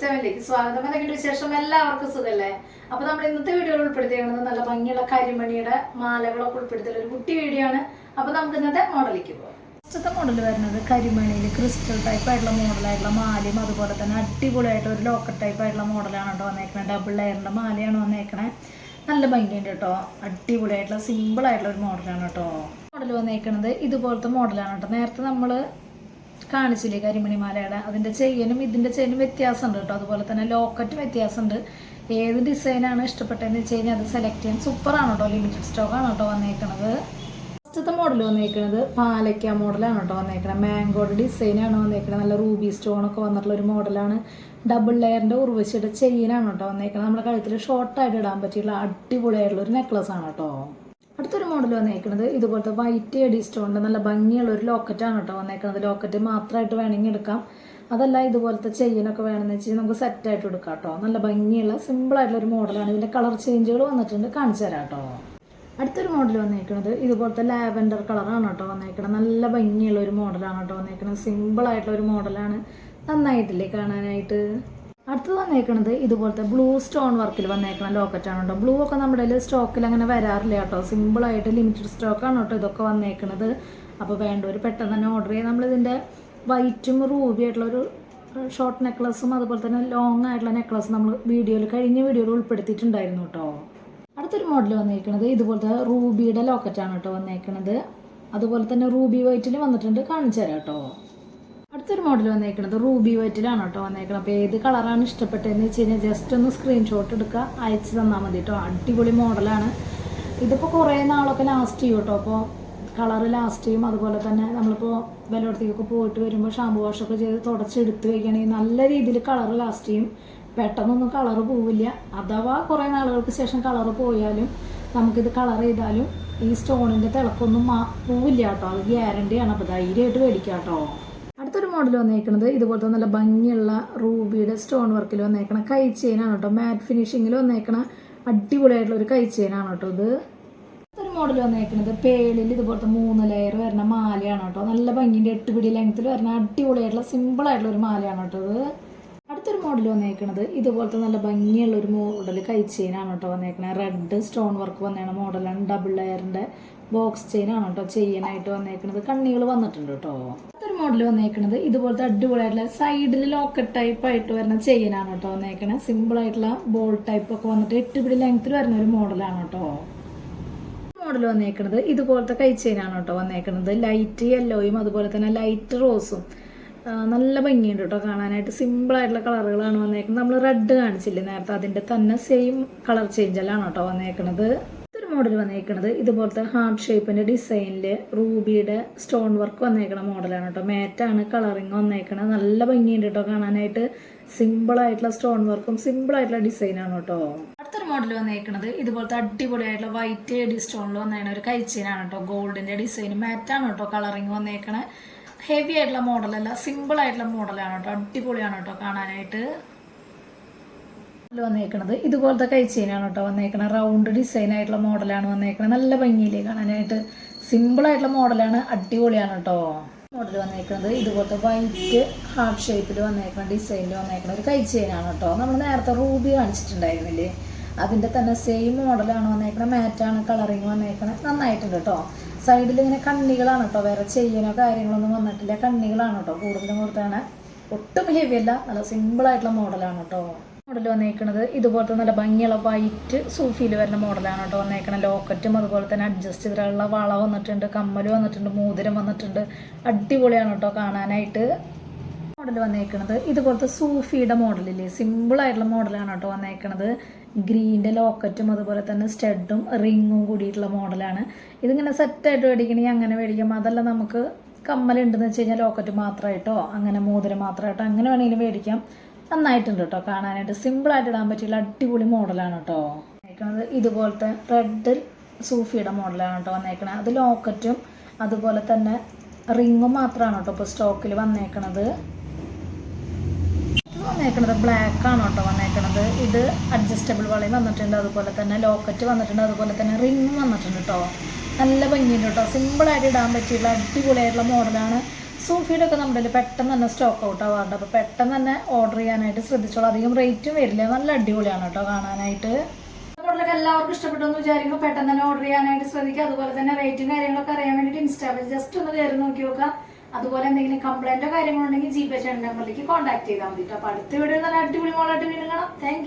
സെവനിലേക്ക് സ്വാഗതം. എന്തെങ്കിലും വിശേഷം? എല്ലാവർക്കും സുഖല്ലേ? അപ്പൊ നമ്മൾ ഇന്നത്തെ വീഡിയോയിൽ ഉൾപ്പെടുത്തിയിരിക്കുന്നത് നല്ല ഭംഗിയുള്ള കരിമണിയുടെ മാലകളൊക്കെ ഉൾപ്പെടുത്തിയുള്ള ഒരു കുട്ടി വീഡിയോ ആണ്. അപ്പൊ നമുക്ക് ഇന്നത്തെ മോഡലിലേക്ക് പോകാം ഫസ്റ്റത്തെ മോഡൽ വരുന്നത് കരിമണിയിൽ ക്രിസ്റ്റൽ ടൈപ്പ് ആയിട്ടുള്ള മോഡലായിട്ടുള്ള മാലയും അതുപോലെ തന്നെ അടിപൊളിയായിട്ട് ഒരു ലോക്കർ ടൈപ്പ് ആയിട്ടുള്ള മോഡലാണ് കേട്ടോ വന്നേക്കണത് ഡബിൾ ലെയറിന്റെ മാലയാണ് വന്നേക്കണേ. നല്ല ഭംഗിയുണ്ട് കേട്ടോ. അടിപൊളിയായിട്ടുള്ള സിമ്പിൾ ആയിട്ടുള്ള ഒരു മോഡലാണ് കേട്ടോ. മോഡൽ വന്നേക്കണത് ഇതുപോലത്തെ മോഡലാണ് കേട്ടോ. നേരത്തെ നമ്മൾ കാണിച്ചില്ലേ കരിമണി മാലയുടെ അതിന്റെ ചെയിനും ഇതിന്റെ ചെയിനും വ്യത്യാസമുണ്ട് കേട്ടോ. അതുപോലെ തന്നെ ലോക്കറ്റ് വ്യത്യാസമുണ്ട്. ഏത് ഡിസൈനാണ് ഇഷ്ടപ്പെട്ടതെന്ന് വെച്ച് കഴിഞ്ഞാൽ അത് സെലക്ട് ചെയ്യാൻ സൂപ്പറാണ് കേട്ടോ. ലിമിറ്റഡ് സ്റ്റോക്കാണ് കേട്ടോ വന്നേക്കണത്. ഫസ്റ്റത്തെ മോഡൽ വന്നേക്കണത് പാലക്ക മോഡലാണ് കേട്ടോ വന്നേക്കണത്. മാംഗോയുടെ ഡിസൈനാണ് വന്നേക്കണത്. നല്ല റൂബി സ്റ്റോണൊക്കെ വന്നിട്ടുള്ള ഒരു മോഡലാണ് ഡബിൾ ലെയറിന്റെ ഉർവശിയുടെ ചെയിനാണ് കേട്ടോ വന്നേക്കണത്. നമ്മുടെ കഴുത്തിൽ ഷോർട്ടായിട്ട് ഇടാൻ പറ്റിയുള്ള അടിപൊളിയായിട്ടുള്ള ഒരു നെക്ലസ് ആണ് കേട്ടോ. അടുത്തൊരു മോഡൽ വന്നേക്കുന്നത് ഇതുപോലത്തെ വൈറ്റ് എഡി സ്റ്റോണിന്റെ നല്ല ഭംഗിയുള്ള ഒരു ലോക്കറ്റാണ് കേട്ടോ വന്നേക്കുന്നത് ലോക്കറ്റ് മാത്രമായിട്ട് വേണമെങ്കിൽ എടുക്കാം. അതല്ല ഇതുപോലത്തെ ചെയിനൊക്കെ വേണമെന്ന് വെച്ചാൽ നമുക്ക് സെറ്റായിട്ട് എടുക്കാം കേട്ടോ. നല്ല ഭംഗിയുള്ള സിമ്പിളായിട്ടുള്ള ഒരു മോഡലാണ് ഇതിന്റെ കളർ ചേഞ്ചുകൾ വന്നിട്ടുണ്ട്. കാണിച്ചു തരാം കേട്ടോ. അടുത്തൊരു മോഡൽ വന്നേക്കുന്നത് ഇതുപോലത്തെ ലാവൻഡർ കളറാണ് കേട്ടോ വന്നേക്കുന്നത് നല്ല ഭംഗിയുള്ള ഒരു മോഡലാണ് കേട്ടോ വന്നേക്കുന്നത് സിമ്പിളായിട്ടുള്ള ഒരു മോഡലാണ് നന്നായിട്ടില്ലേ കാണാനായിട്ട്? അടുത്തത് വന്നേക്കുന്നത് ഇതുപോലത്തെ ബ്ലൂ സ്റ്റോൺ വർക്കിൽ വന്നേക്കുന്ന ആണ് കേട്ടോ ബ്ലൂ ഒക്കെ നമ്മുടെ കയ്യിൽ സ്റ്റോക്കിൽ അങ്ങനെ വരാറില്ല കേട്ടോ സിമ്പിളായിട്ട് ലിമിറ്റഡ് സ്റ്റോക്ക് ആണ് കേട്ടോ ഇതൊക്കെ വന്നേക്കുന്നത് അപ്പോൾ വേണ്ടവർ പെട്ടെന്ന് തന്നെ ഓർഡർ ചെയ്യാം. നമ്മളിതിന്റെ വൈറ്റും റൂബി ആയിട്ടുള്ള ഒരു ഷോർട്ട് നെക്ലസും അതുപോലെ തന്നെ ലോങ് ആയിട്ടുള്ള നെക്ലസ് നമ്മൾ വീഡിയോയിൽ കഴിഞ്ഞ വീഡിയോയിൽ ഉൾപ്പെടുത്തിയിട്ടുണ്ടായിരുന്നു കേട്ടോ അടുത്തൊരു മോഡൽ വന്നിരിക്കുന്നത് ഇതുപോലത്തെ റൂബിയുടെ ലോക്കറ്റാണ് കേട്ടോ വന്നേക്കുന്നത് അതുപോലെ തന്നെ റൂബി വൈറ്റിൽ വന്നിട്ടുണ്ട് കാണിച്ചു തരാം കേട്ടോ അടുത്തൊരു മോഡൽ വന്നേക്കണത്. റൂബി വൈറ്റിലാണ് കേട്ടോ വന്നേക്കുന്നത് അപ്പോൾ ഏത് കളറാണ് ഇഷ്ടപ്പെട്ടതെന്ന് വെച്ച് കഴിഞ്ഞാൽ ജസ്റ്റ് ഒന്ന് സ്ക്രീൻഷോട്ട് എടുക്കുക അയച്ചു തന്നാൽ മതി കേട്ടോ. അടിപൊളി മോഡലാണ് ഇതിപ്പോൾ കുറേ നാളൊക്കെ ലാസ്റ്റ് ചെയ്യും കേട്ടോ. അപ്പോൾ കളർ ലാസ്റ്റ് ചെയ്യും. അതുപോലെ തന്നെ നമ്മളിപ്പോൾ വിലയിടത്തേക്കൊക്കെ പോയിട്ട് വരുമ്പോൾ ഷാമ്പു വാഷൊക്കെ ചെയ്ത് തുടച്ചെടുത്ത് വയ്ക്കുകയാണെങ്കിൽ നല്ല രീതിയിൽ കളർ ലാസ്റ്റ് ചെയ്യും. പെട്ടെന്നൊന്നും കളർ പോവില്ല. അഥവാ കുറേ നാളുകൾക്ക് ശേഷം കളർ പോയാലും നമുക്കിത് കളർ ചെയ്താലും ഈ സ്റ്റോണിന്റെ തിളക്കൊന്നും പോവില്ല കേട്ടോ. അത് ഗ്യാരണ്ടിയാണ് അപ്പോൾ ധൈര്യമായിട്ട് മേടിക്കാം കേട്ടോ. മോഡൽ വന്നേക്കുന്നത് ഇതുപോലത്തെ നല്ല ഭംഗിയുള്ള റൂബിയുടെ സ്റ്റോൺ വർക്കിൽ വന്നേക്കണ കൈ ചെയിനാണ് കേട്ടോ മാറ്റ് ഫിനിഷിങ്ങിൽ വന്നേക്കണ അടിപൊളിയായിട്ടുള്ള ഒരു കൈ ചെയിനാണ് കേട്ടോ ഇത്. ഒരു മോഡൽ വന്നേക്കുന്നത് പേളിൽ ഇതുപോലത്തെ മൂന്ന് ലെയർ വരുന്ന മാലയാണ് കേട്ടോ നല്ല ഭംഗിന്റെ എട്ട് പിടി ലെങ്ത്തിൽ വരുന്ന അടിപൊളിയായിട്ടുള്ള സിമ്പിൾ ആയിട്ടുള്ള ഒരു മാലയാണ് കേട്ടോ ഇത്. അടുത്തൊരു മോഡൽ വന്നേക്കുന്നത് ഇതുപോലത്തെ നല്ല ഭംഗിയുള്ള ഒരു മോഡൽ കൈ ചെയിനാണ് കേട്ടോ വന്നേക്കണത് റെഡ് സ്റ്റോൺ വർക്ക് വന്നേണ മോഡലാണ് ഡബിൾ ലെയറിന്റെ ബോക്സ് ചെയിനാണ് കേട്ടോ ചെയ്യാനായിട്ട് വന്നേക്കുന്നത് കണ്ണികൾ വന്നിട്ടുണ്ട് കേട്ടോ മോഡൽ വന്നേക്കുന്നത് ഇതുപോലത്തെ അടിപൊളിയായിട്ടുള്ള സൈഡിൽ ലോക്കറ്റ് ടൈപ്പ് ആയിട്ട് വരുന്ന ചെയിനാണ് കേട്ടോ വന്നേക്കണേ. സിമ്പിൾ ആയിട്ടുള്ള ബോൾ ടൈപ്പ് ഒക്കെ വന്നിട്ട് എട്ട് പിടി ലെങ്ത്തിൽ വരുന്ന ഒരു മോഡലാണ് കേട്ടോ മോഡൽ വന്നേക്കുന്നത് ഇതുപോലത്തെ കൈ ചെയിനാണ് കേട്ടോ വന്നേക്കുന്നത് ലൈറ്റ് യെല്ലോയും അതുപോലെ തന്നെ ലൈറ്റ് റോസും നല്ല ഭംഗിയുണ്ട് കേട്ടോ കാണാനായിട്ട്. സിമ്പിൾ ആയിട്ടുള്ള കളറുകളാണ് വന്നേക്കുന്നത് നമ്മൾ റെഡ് കാണിച്ചില്ലേ നേരത്തെ? അതിന്റെ തന്നെ സെയിം കളർ ചേഞ്ചല്ലാണ് കേട്ടോ വന്നേക്കുന്നത് മോഡൽ വന്നേക്കുന്നത് ഇതുപോലത്തെ ഹാർട്ട് ഷേപ്പിന്റെ ഡിസൈനിൽ റൂബിയുടെ സ്റ്റോൺ വർക്ക് വന്നേക്കണ മോഡലാണ് കേട്ടോ മാറ്റാണ് കളറിങ് വന്നേക്കണത് നല്ല ഭംഗിയുണ്ട് കേട്ടോ കാണാനായിട്ട്. സിമ്പിളായിട്ടുള്ള സ്റ്റോൺ വർക്കും സിമ്പിളായിട്ടുള്ള ഡിസൈനാണ് കേട്ടോ അടുത്തൊരു മോഡൽ വന്നേക്കുന്നത് ഇതുപോലത്തെ അടിപൊളിയായിട്ടുള്ള വൈറ്റ് എഡി സ്റ്റോണിൽ വന്നേക്കണ ഒരു കൈച്ചീനാണ് കേട്ടോ ഗോൾഡിന്റെ ഡിസൈൻ മാറ്റാണ് കേട്ടോ കളറിങ് വന്നേക്കണേ. ഹെവി ആയിട്ടുള്ള മോഡലല്ല സിമ്പിൾ ആയിട്ടുള്ള മോഡലാണ് കേട്ടോ അടിപൊളിയാണ് കേട്ടോ കാണാനായിട്ട്. ഇതിൽ വന്നേക്കണത്. ഇതുപോലത്തെ കൈച്ചെയിനാണ് കേട്ടോ വന്നേക്കണത്. റൗണ്ട് ഡിസൈൻ ആയിട്ടുള്ള മോഡലാണ് വന്നേക്കണത്. നല്ല ഭംഗിയില്ലേ കാണാനായിട്ട്? സിമ്പിൾ ആയിട്ടുള്ള മോഡലാണ് അടിപൊളിയാണ് കേട്ടോ. മോഡൽ വന്നേക്കുന്നത് ഇതുപോലത്തെ വൈറ്റ് ഹാർട്ട് ഷേപ്പിൽ വന്നേക്കണ ഡിസൈനിൽ വന്നേക്കണ ഒരു കൈച്ചെയിനാണ് കേട്ടോ. നമ്മൾ നേരത്തെ റൂബി കാണിച്ചിട്ടുണ്ടായിരുന്നില്ലേ? അതിന്റെ തന്നെ സെയിം മോഡലാണ് വന്നേക്കുന്നത് മാറ്റാണ് കളറിങ് വന്നേക്കുന്നത് നന്നായിട്ടുണ്ട് കേട്ടോ. സൈഡിൽ ഇങ്ങനെ കണ്ണികളാണ് കേട്ടോ. വേറെ ചെയ്യാനോ കാര്യങ്ങളൊന്നും വന്നിട്ടില്ല. കണ്ണികളാണ് കേട്ടോ കൂടുതലും കൊടുത്താണ് ഒട്ടും ഹെവി അല്ല. നല്ല സിമ്പിളായിട്ടുള്ള മോഡലാണ് കേട്ടോ. മോഡൽ വന്നേക്കണത് ഇതുപോലത്തെ നല്ല ഭംഗിയുള്ള വൈറ്റ് സൂഫിയിൽ വരുന്ന മോഡലാണ് കേട്ടോ വന്നേക്കണത്. ലോക്കറ്റും അതുപോലെ തന്നെ അഡ്ജസ്റ്റ് ചെയ്തിട്ടുള്ള വള വന്നിട്ടുണ്ട് കമ്മൽ വന്നിട്ടുണ്ട് മോതിരം വന്നിട്ടുണ്ട്. അടിപൊളിയാണ് കേട്ടോ കാണാനായിട്ട് മോഡൽ വന്നേക്കണത്. ഇതുപോലത്തെ സൂഫിയുടെ മോഡലില്ലേ സിമ്പിൾ ആയിട്ടുള്ള മോഡലാണ് കേട്ടോ വന്നേക്കണത്. ഗ്രീന്റെ ലോക്കറ്റും അതുപോലെ തന്നെ സ്റ്റഡും റിങ്ങും കൂടിയിട്ടുള്ള മോഡലാണ് ഇതിങ്ങനെ സെറ്റായിട്ട് മേടിക്കണമെങ്കിൽ അങ്ങനെ മേടിക്കാം. അതല്ല നമുക്ക് കമ്മലുണ്ടെന്ന് വെച്ച് കഴിഞ്ഞാൽ ലോക്കറ്റ് മാത്രമായിട്ടോ അങ്ങനെ മോതിരം മാത്രമായിട്ടോ അങ്ങനെ വേണമെങ്കിലും മേടിക്കാം. നന്നായിട്ടുണ്ട് കേട്ടോ കാണാനായിട്ട്. സിമ്പിളായിട്ട് ഇടാൻ പറ്റിയുള്ള അടിപൊളി മോഡലാണ് കേട്ടോ വന്നേക്കണത് ഇതുപോലത്തെ റെഡ് സൂഫിയുടെ മോഡലാണ് കേട്ടോ വന്നേക്കണത് അത് ലോക്കറ്റും അതുപോലെ തന്നെ റിങ്ങും മാത്രമാണ് കേട്ടോ ഇപ്പോൾ സ്റ്റോക്കിൽ വന്നേക്കണത്. വന്നേക്കണത് ബ്ലാക്ക് ആണ് കേട്ടോ വന്നേക്കണത്. ഇത് അഡ്ജസ്റ്റബിൾ വളയും വന്നിട്ടുണ്ട്. അതുപോലെ തന്നെ ലോക്കറ്റ് വന്നിട്ടുണ്ട്. അതുപോലെ തന്നെ റിങ്ങും വന്നിട്ടുണ്ട് കേട്ടോ നല്ല ഭംഗിയുണ്ട് കേട്ടോ സിമ്പിളായിട്ട് ഇടാൻ പറ്റിയുള്ള അടിപൊളിയായിട്ടുള്ള മോഡലാണ് സൂഫിയുടെ ഒക്കെ നമ്മുടെ പെട്ടെന്ന് തന്നെ സ്റ്റോക്ക് ഔട്ട് ആവാറുണ്ട്. അപ്പോൾ പെട്ടെന്ന് തന്നെ ഓർഡർ ചെയ്യാനായിട്ട് ശ്രദ്ധിച്ചോളൂ. അധികം റേറ്റും വരില്ല. നല്ല അടിപൊളിയാണ് കേട്ടോ കാണാനായിട്ട്. മോഡലൊക്കെ എല്ലാവർക്കും ഇഷ്ടപ്പെട്ടു എന്ന് വിചാരിക്കുമ്പോൾ പെട്ടെന്ന് തന്നെ ഓർഡർ ചെയ്യാനായിട്ട് ശ്രദ്ധിക്കുക. അതുപോലെ തന്നെ റേറ്റും കാര്യങ്ങളൊക്കെ അറിയാൻ വേണ്ടിയിട്ട് ഇൻസ്റ്റാഗ്രാം ജസ്റ്റ് ഒന്ന് കയറി നോക്കി നോക്കുക. അതുപോലെ എന്തെങ്കിലും കംപ്ലൈന്റോ കാര്യങ്ങളുണ്ടെങ്കിൽ ജി പേ ചേട്ടൻ നമ്പറിലേക്ക് കോൺടാക്ട് ചെയ്താൽ മതി അപ്പൊ അപ്പോൾ അടുത്ത വീഡിയോ നല്ല അടിപൊളി മോളായിട്ട് വീണ്ടും കാണാം. താങ്ക്